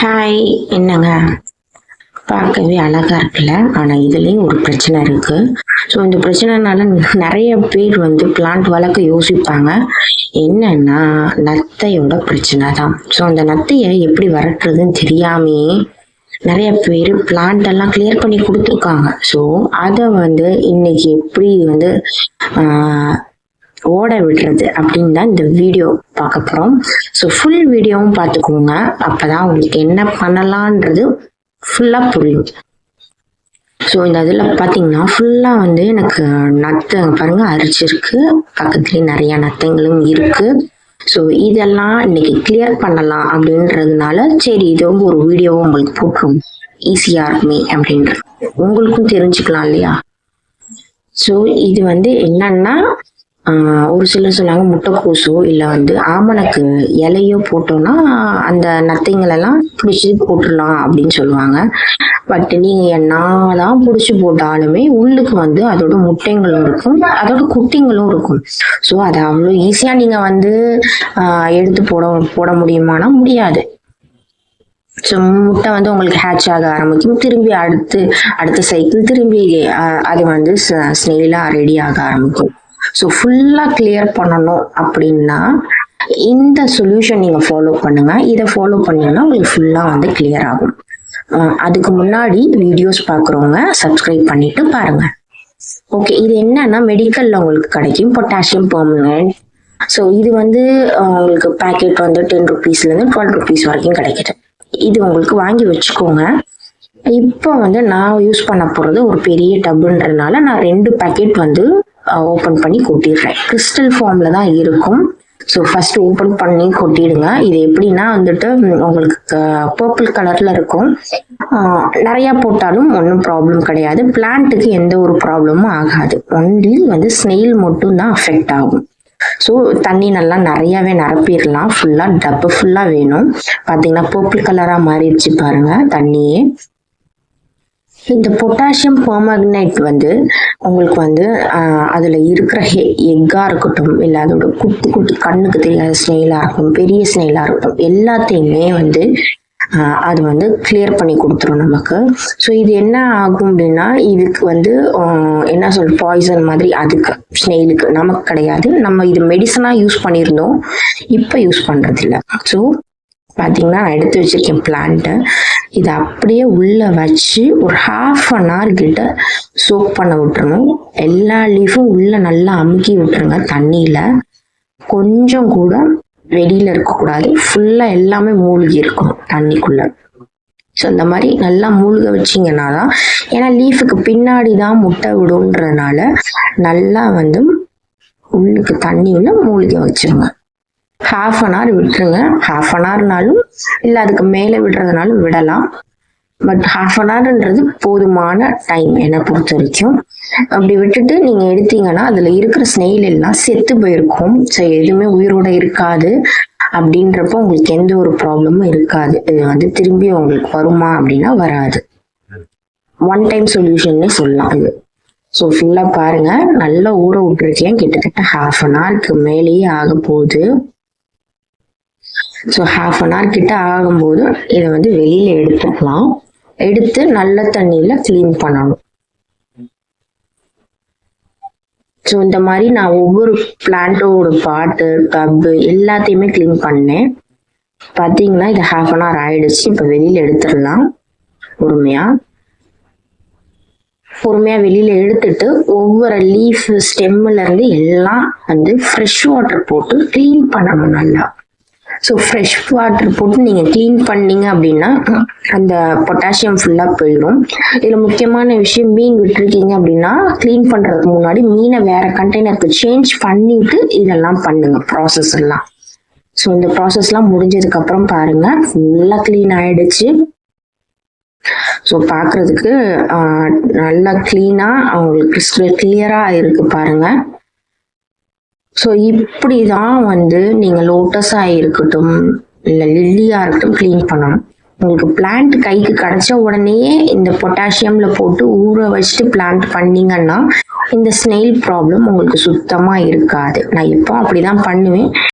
Hi என்னங்க? பார்க்கவே அழகா இருக்குல்ல? ஆனா இதுலயும் ஒரு பிரச்சனை இருக்கு. ஸோ இந்த பிரச்சனைனால நிறைய பேர் வந்து பிளான்ட் வளர்க்க யோசிப்பாங்க. என்னன்னா நத்தையோட பிரச்சனை தான். ஸோ அந்த நத்தையை எப்படி வரட்டுறதுன்னு தெரியாமையே நிறைய பேர் பிளான்ட் எல்லாம் கிளியர் பண்ணி கொடுத்துருக்காங்க. ஸோ அதை வந்து இன்னைக்கு எப்படி வந்து ஆஹ், ஓட விடுறது அப்படின்னு தான் இந்த வீடியோ பார்க்க போகிறோம் ஸோ ஃபுல் வீடியோவும் பார்த்துக்கோங்க. அப்போ தான் உங்களுக்கு என்ன பண்ணலான்றது ஃபுல்லாக புரியும். ஸோ இந்த இதில் பார்த்தீங்கன்னா ஃபுல்லாக வந்து எனக்கு நத்தை பாருங்க அரிச்சிருக்கு. பக்கத்துலேயே நிறைய நத்தைங்களும் இருக்கு. ஸோ இதெல்லாம் இன்னைக்கு கிளியர் பண்ணலாம் அப்படின்றதுனால சரி இதுவும் ஒரு வீடியோவும் உங்களுக்கு போட்டுரும். ஈஸியாக இருக்குமே அப்படின்றது. உங்களுக்கும் தெரிஞ்சுக்கலாம் இல்லையா? ஸோ இது வந்து என்னன்னா ஒரு சிலர் சொன்னாங்க முட்டைக்கோசோ இல்லை வந்து ஆமணக்கு இலையோ போட்டோம்னா அந்த நத்தைங்களெல்லாம் பிடிச்சி போட்டுடலாம் அப்படின்னு சொல்லுவாங்க. பட் நீங்க என்னதான் பிடிச்சி போட்டாலுமே உள்ளுக்கு வந்து அதோட முட்டைங்களும் இருக்கும் அதோட குட்டிங்களும் இருக்கும். ஸோ அதை அவ்வளோ ஈஸியா நீங்க வந்து ஆஹ், எடுத்து போட போட முடியுமானா முடியாது. ஸோ முட்டை வந்து உங்களுக்கு ஹேட்ச் ஆக ஆரம்பிக்கும். திரும்பி அடுத்து அடுத்த சைக்கிள் திரும்பி அது வந்து ஸ்னெயிலாக ரெடி ஆக ஆரம்பிக்கும். ஸோ ஃபுல்லாக கிளியர் பண்ணணும் அப்படின்னா இந்த சொல்யூஷன் நீங்கள் ஃபாலோ பண்ணுங்க. இதை ஃபாலோ பண்ணிங்கன்னா உங்களுக்கு ஃபுல்லாக வந்து கிளியர் ஆகும். அதுக்கு முன்னாடி வீடியோஸ் பார்க்குறவங்க சப்ஸ்கிரைப் பண்ணிட்டு பாருங்க. ஓகே இது என்னன்னா மெடிக்கல்ல உங்களுக்கு கிடைக்கும். பொட்டாசியம் பெர்மனன்ட் ஸோ இது வந்து உங்களுக்கு பேக்கெட் வந்து டென் ருபீஸ்லேருந்து டுவெல் ருபீஸ் வரைக்கும் கிடைக்கிது. இது உங்களுக்கு வாங்கி வச்சுக்கோங்க. இப்போ வந்து நான் யூஸ் பண்ண போகிறது ஒரு பெரிய டப்புன்றதுனால நான் ரெண்டு பேக்கெட் வந்து ஓப்பன் பண்ணி கொட்டிடுறேன். கிறிஸ்டல் ஃபார்மில் தான் இருக்கும். ஸோ ஃபர்ஸ்ட் ஓப்பன் பண்ணி கொட்டிடுங்க. இது எப்படின்னா வந்துட்டு உங்களுக்கு பர்பிள் கலரில் இருக்கும். நிறையா போட்டாலும் ஒன்றும் ப்ராப்ளம் கிடையாது. பிளான்ட்டுக்கு எந்த ஒரு ப்ராப்ளமும் ஆகாது. ஒன்லி வந்து ஸ்னெயில் மட்டும் தான் அஃபெக்ட் ஆகும். ஸோ தண்ணி நல்லா நிறையாவே நிரப்பிடலாம். ஃபுல்லாக டப்பு ஃபுல்லாக வேணும். பார்த்தீங்கன்னா பர்பிள் கலராக மாறிடுச்சு பாருங்கள் தண்ணியே. இந்த பொட்டாசியம் பாமக்னைட் வந்து உங்களுக்கு வந்து அதில் இருக்கிற ஹெ எக்காக இருக்கட்டும் இல்லை அதோட குட்டி குட்டி கண்ணுக்கு தெரியாத ஸ்னெயிலாக இருக்கட்டும் பெரிய ஸ்னெயிலாக இருக்கட்டும் எல்லாத்தையுமே வந்து அது வந்து கிளியர் பண்ணி கொடுத்துரும் நமக்கு. ஸோ இது என்ன ஆகும் அப்படின்னா இதுக்கு வந்து என்ன சொல் பாய்சன் மாதிரி அதுக்கு ஸ்னெயிலுக்கு நமக்கு கிடையாது. நம்ம இது மெடிசனாக யூஸ் பண்ணியிருந்தோம் இப்போ யூஸ் பண்ணுறதில்ல ஸோ பார்த்தீங்கன்னா நான் எடுத்து வச்சிருக்கேன் பிளான்ட்டை இதை அப்படியே உள்ள வச்சு ஒரு ஹாஃப் அன் ஹவர் கிட்ட சோக் பண்ண விட்டுறணும். எல்லா லீஃபும் உள்ள நல்லா அமுக்கி விட்டுருங்க தண்ணியில. கொஞ்சம் கூட வெளியில இருக்கக்கூடாது. ஃபுல்லா எல்லாமே மூழ்கி இருக்கும் தண்ணிக்குள்ள. ஸோ இந்த மாதிரி நல்லா மூழ்க வச்சிங்கன்னா தான் ஏன்னா லீஃபுக்கு பின்னாடி தான் முட்டை விடுன்றதுனால நல்லா வந்து உள்ளுக்கு தண்ணி உள்ள மூழ்க வச்சிருங்க. ஹாஃப் அன் ஹவர் விட்டுருங்க. ஹாஃப் அன் ஹவர்னாலும் இல்லை அதுக்கு மேலே விடுறதுனாலும் விடலாம். பட் ஹாஃப் அன் ஹவர்ன்றது போதுமான டைம் என்னை பொறுத்த வரைக்கும். அப்படி விட்டுட்டு நீங்க எடுத்தீங்கன்னா அதுல இருக்கிற ஸ்னெயில் எல்லாம் செத்து போயிருக்கும். ஸோ எதுவுமே உயிரோட இருக்காது. அப்படின்றப்போ உங்களுக்கு எந்த ஒரு ப்ராப்ளமும் இருக்காது. இது வந்து திரும்பி உங்களுக்கு வருமா அப்படின்னா வராது. ஒன் டைம் சொல்யூஷன்னே சொல்லலாம் இது. ஸோ ஃபுல்லாக பாருங்க. நல்லா ஊற விட்டுருக்கேன். கிட்டத்தட்ட ஹாஃப் அன் ஹவருக்கு மேலேயே ஆக போகுது ஸோ ஹாஃப் அன் ஹவர் கிட்ட ஆகும்போது இதை வந்து வெளியில எடுத்துக்கலாம். எடுத்து நல்ல தண்ணியில க்ளீன் பண்ணணும். ஸோ இந்த மாதிரி நான் ஒவ்வொரு பிளான்ட்டோட பாட்டு டப்பு எல்லாத்தையுமே க்ளீன் பண்ணேன். பார்த்தீங்கன்னா இது ஹாஃப் அன் ஹவர் ஆயிடுச்சு. இப்போ வெளியில எடுத்துடலாம். பொறுமையா. பொறுமையா வெளியில எடுத்துட்டு ஒவ்வொரு லீஃப் ஸ்டெம்ல இருந்து எல்லாம் வந்து ஃப்ரெஷ் வாட்டர் போட்டு க்ளீன் பண்ணணும் நல்லா. ஸோ ஃப்ரெஷ் வாட்டர் போட்டு நீங்கள் க்ளீன் பண்ணீங்க அப்படின்னா அந்த பொட்டாசியம் ஃபுல்லாக போயிடும் இதில் முக்கியமான விஷயம் மீன் விட்டுருக்கீங்க அப்படின்னா க்ளீன் பண்ணுறதுக்கு முன்னாடி மீனை வேறு கண்டெய்னருக்கு சேஞ்ச் பண்ணிட்டு இதெல்லாம் பண்ணுங்கள் ப்ராசஸ் எல்லாம். ஸோ இந்த ப்ராசஸ்லாம் முடிஞ்சதுக்கப்புறம் பாருங்கள் ஃபுல்லாக க்ளீன் ஆகிடுச்சு ஸோ பார்க்கறதுக்கு நல்லா க்ளீனாக அவங்களுக்கு கிறிஸ்டல் கிளியராக இருக்குது பாருங்கள் ஸோ இப்படி தான் வந்து நீங்கள் லோட்டஸாக இருக்கட்டும் இல்லை லில்லியாக இருக்கட்டும் க்ளீன் பண்ணணும். உங்களுக்கு பிளான்ட் கைக்கு கிடைச்ச உடனே இந்த பொட்டாசியம்ல போட்டு ஊற வச்சுட்டு பிளான்ட் பண்ணீங்கன்னா இந்த ஸ்னெயில் ப்ராப்ளம் உங்களுக்கு சுத்தமாக இருக்காது. நான் இப்போ அப்படிதான் பண்ணுவேன்.